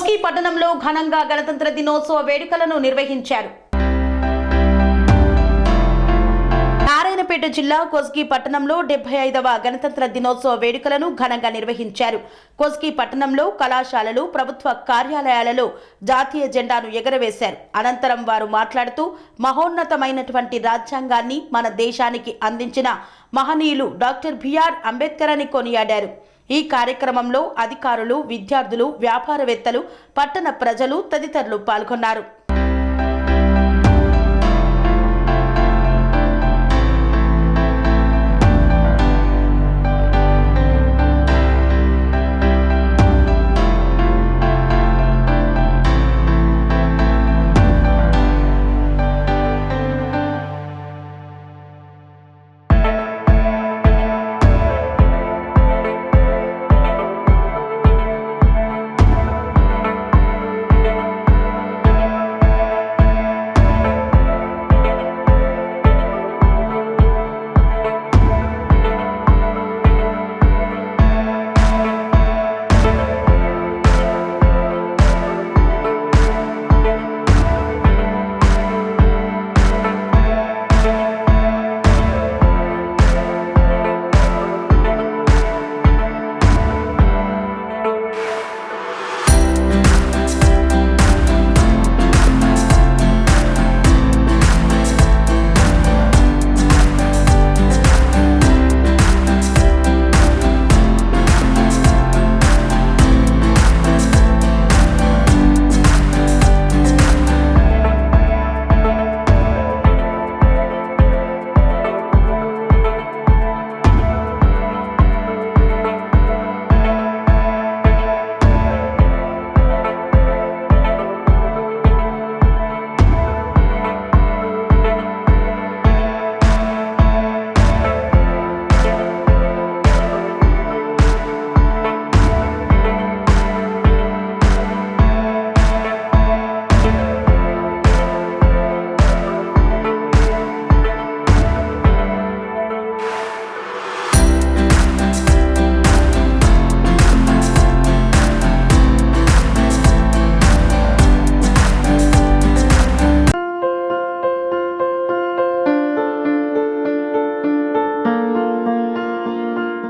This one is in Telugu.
కోస్కి పట్టణంలో ఘనంగా గణతంత్ర దినోత్సవ వేడుకలను నిర్వహించారు. నారాయణపేట జిల్లా కోస్గి పట్టణంలో డెబ్బై ఐదవ గణతంత్ర దినోత్సవ వేడుకలను ఘనంగా నిర్వహించారు. కోస్గి పట్టణంలో కళాశాలలు ప్రభుత్వ కార్యాలయాలలో జాతీయ జెండాను ఎగరవేశారు. అనంతరం వారు మాట్లాడుతూ మహోన్నతమైనటువంటి రాజ్యాంగాన్ని మన దేశానికి అందించిన మహనీయులు డాక్టర్ బిఆర్ అంబేద్కర్ అని కొనియాడారు. ఈ కార్యక్రమంలో అధికారులు విద్యార్థులు వ్యాపారవేత్తలు పట్టణ ప్రజలు తదితరులు పాల్గొన్నారు.